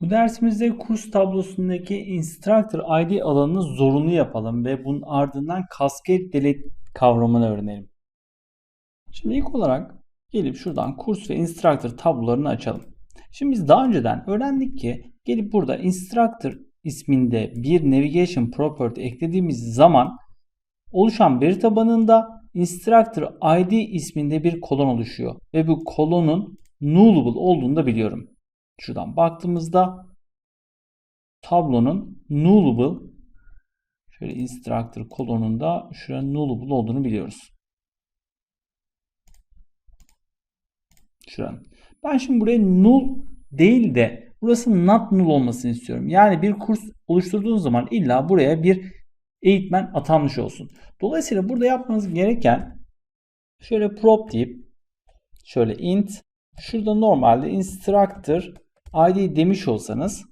Bu dersimizde kurs tablosundaki instructor ID alanını zorunlu yapalım ve bunun ardından cascade delete kavramını öğrenelim. Şimdi ilk olarak gelip şuradan kurs ve instructor tablolarını açalım. Şimdi biz daha önceden öğrendik ki gelip burada instructor isminde bir navigation property eklediğimiz zaman oluşan veri tabanında instructor ID isminde bir kolon oluşuyor ve bu kolonun nullable olduğunu da biliyorum. Şuradan baktığımızda tablonun nullable şöyle instructor kolonunda şuraya nullable olduğunu biliyoruz. Şuranın. Ben şimdi buraya null değil de burası not null olmasını istiyorum. Yani bir kurs oluşturduğunuz zaman illa buraya bir eğitmen atanmış olsun. Dolayısıyla burada yapmanız gereken şöyle prop deyip şöyle int şurada normalde instructor id demiş olsanız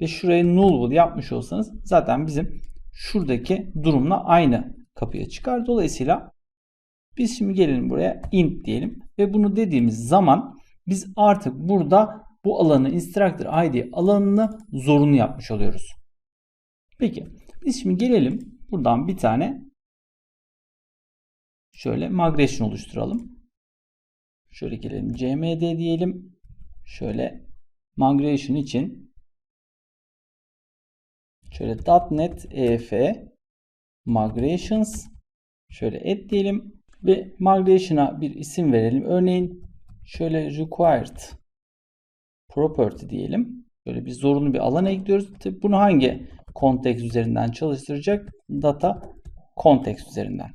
ve şuraya nullable yapmış olsanız zaten bizim şuradaki durumla aynı kapıya çıkar. Dolayısıyla biz şimdi gelelim buraya int diyelim ve bunu dediğimiz zaman biz artık burada bu alanı instructor id alanını zorunlu yapmış oluyoruz. Peki biz şimdi gelelim buradan bir tane şöyle migration oluşturalım. Şöyle gelelim cmd diyelim. Şöyle migration için şöyle .NET EF migrations şöyle et diyelim ve migration'a bir isim verelim. Örneğin şöyle required property diyelim. Böyle bir zorunlu bir alan ekliyoruz. Tabii bunu hangi context üzerinden çalıştıracak? Data context üzerinden.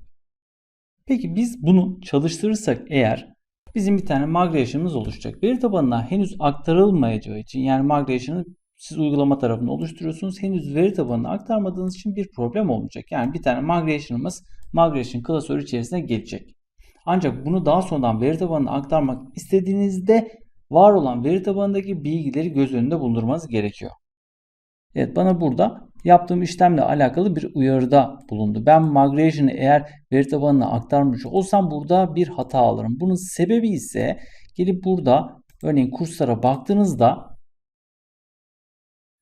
Peki biz bunu çalıştırırsak eğer bizim bir tane migration'ımız oluşacak. Veri tabanına henüz aktarılmayacağı için yani migration'ı siz uygulama tarafında oluşturuyorsunuz. Henüz veri tabanına aktarmadığınız için bir problem olmayacak. Yani bir tane migration'ımız migration klasörü içerisine gelecek. Ancak bunu daha sonradan veri tabanına aktarmak istediğinizde var olan veri tabanındaki bilgileri göz önünde bulundurmanız gerekiyor. Evet bana burada yaptığım işlemle alakalı bir uyarıda bulundu. Ben migration'ı eğer veri tabanına aktarmış olsam burada bir hata alırım. Bunun sebebi ise gelip burada örneğin kurslara baktığınızda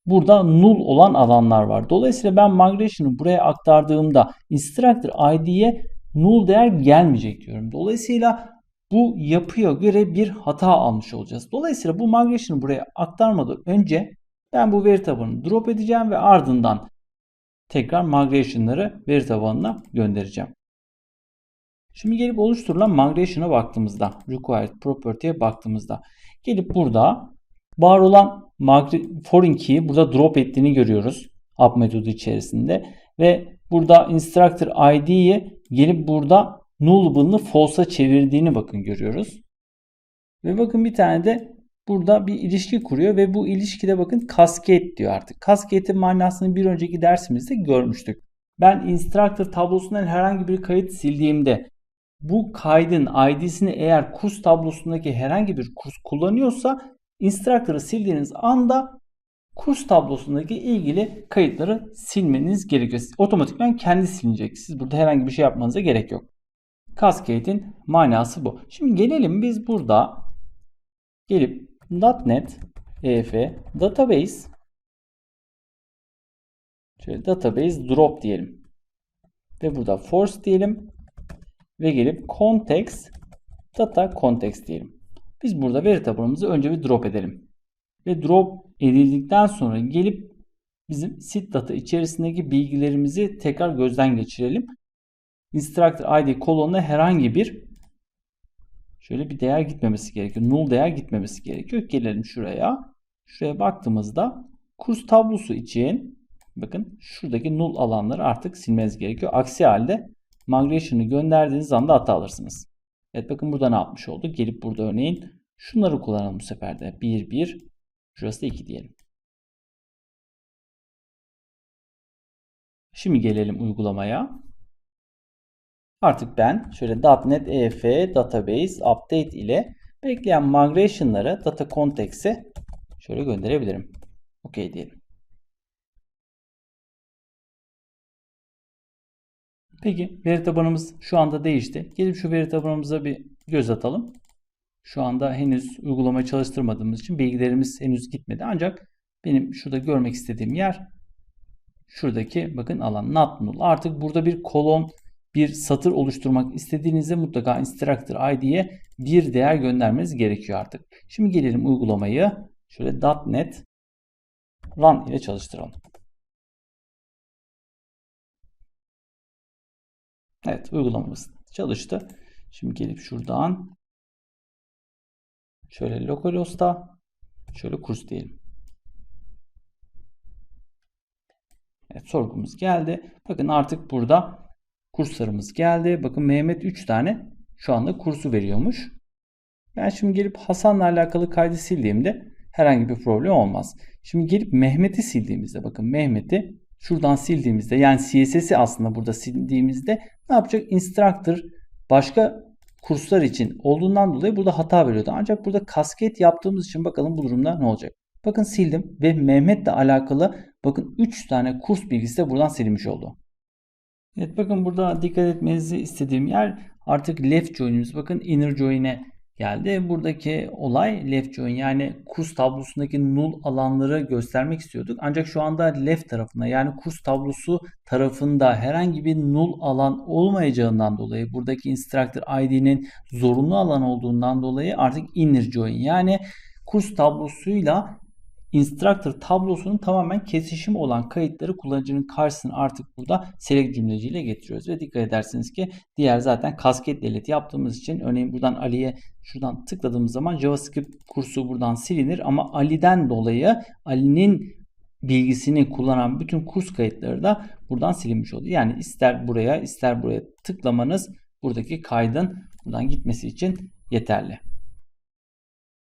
burada null olan alanlar var. Dolayısıyla ben migration'ı buraya aktardığımda instructor id'ye null değer gelmeyecek diyorum. Dolayısıyla bu yapıya göre bir hata almış olacağız. Dolayısıyla bu migration'ı buraya aktarmadan önce ben bu veri tabanını drop edeceğim ve ardından tekrar migration'ları veri tabanına göndereceğim. Şimdi gelip oluşturulan migration'a baktığımızda, required property'ye baktığımızda gelip burada var olan foreign key'i burada drop ettiğini görüyoruz. App metodu içerisinde ve burada instructor id'yi gelip burada nullable'ını false'a çevirdiğini bakın görüyoruz. Ve bakın bir tane de burada bir ilişki kuruyor ve bu ilişkide bakın cascade diyor artık. Cascade'in manasını bir önceki dersimizde görmüştük. Ben instructor tablosundan herhangi bir kayıt sildiğimde bu kaydın id'sini eğer kurs tablosundaki herhangi bir kurs kullanıyorsa instructor'ı sildiğiniz anda kurs tablosundaki ilgili kayıtları silmeniz gerekiyor. Otomatikman kendi silinecek. Siz burada herhangi bir şey yapmanıza gerek yok. Cascade'in manası bu. Şimdi gelelim biz burada gelip .NET EF database şöyle database drop diyelim. Ve burada force diyelim. Ve gelip context data context diyelim. Biz burada veri tabanımızı önce bir drop edelim. Ve drop edildikten sonra gelip bizim sit data içerisindeki bilgilerimizi tekrar gözden geçirelim. Instructor ID kolonuna herhangi bir şöyle bir değer gitmemesi gerekiyor. Null değer gitmemesi gerekiyor. Gelelim şuraya. Şuraya baktığımızda kurs tablosu için bakın şuradaki null alanları artık silmeniz gerekiyor. Aksi halde migration'ı gönderdiğiniz anda hata alırsınız. Evet bakın burada ne yapmış olduk? Gelip burada örneğin şunları kullanalım bu sefer de. 1, 1, şurası da 2 diyelim. Şimdi gelelim uygulamaya. Artık ben şöyle .NET EF Database Update ile bekleyen migration'ları data context'e şöyle gönderebilirim. OK diyelim. Peki veri tabanımız şu anda değişti. Gelip şu veri tabanımıza bir göz atalım. Şu anda henüz uygulamayı çalıştırmadığımız için bilgilerimiz henüz gitmedi. Ancak benim şurada görmek istediğim yer şuradaki bakın alan not null. Artık burada bir kolon bir satır oluşturmak istediğinizde mutlaka instructor id'ye bir değer göndermeniz gerekiyor artık. Şimdi gelelim uygulamayı şöyle .NET run ile çalıştıralım. Evet uygulamamız çalıştı. Şimdi gelip şuradan şöyle localhost'a şöyle kurs diyelim. Evet sorgumuz geldi. Bakın artık burada kurslarımız geldi. Bakın Mehmet 3 tane şu anda kursu veriyormuş. Ben şimdi gelip Hasan'la alakalı kaydı sildiğimde herhangi bir problem olmaz. Şimdi gelip Mehmet'i sildiğimizde bakın Mehmet'i şuradan sildiğimizde yani CSS'i aslında burada sildiğimizde ne yapacak? Instructor başka kurslar için olduğundan dolayı burada hata veriyordu. Ancak burada kasket yaptığımız için bakalım bu durumda ne olacak? Bakın sildim ve Mehmet'le alakalı bakın 3 tane kurs bilgisi de buradan silinmiş oldu. Evet bakın burada dikkat etmenizi istediğim yer artık left join'imiz bakın inner join'e geldi. Buradaki olay left join yani kurs tablosundaki null alanları göstermek istiyorduk. Ancak şu anda left tarafında yani kurs tablosu tarafında herhangi bir null alan olmayacağından dolayı buradaki instructor id'nin zorunlu alan olduğundan dolayı artık inner join yani kurs tablosuyla instructor tablosunun tamamen kesişim olan kayıtları kullanıcının karşısına artık burada select cümleciyle getiriyoruz. Ve dikkat edersiniz ki diğer zaten kasket delete yaptığımız için örneğin buradan Ali'ye şuradan tıkladığımız zaman JavaScript kursu buradan silinir ama Ali'den dolayı Ali'nin bilgisini kullanan bütün kurs kayıtları da buradan silinmiş oluyor. Yani ister buraya ister buraya tıklamanız buradaki kaydın buradan gitmesi için yeterli.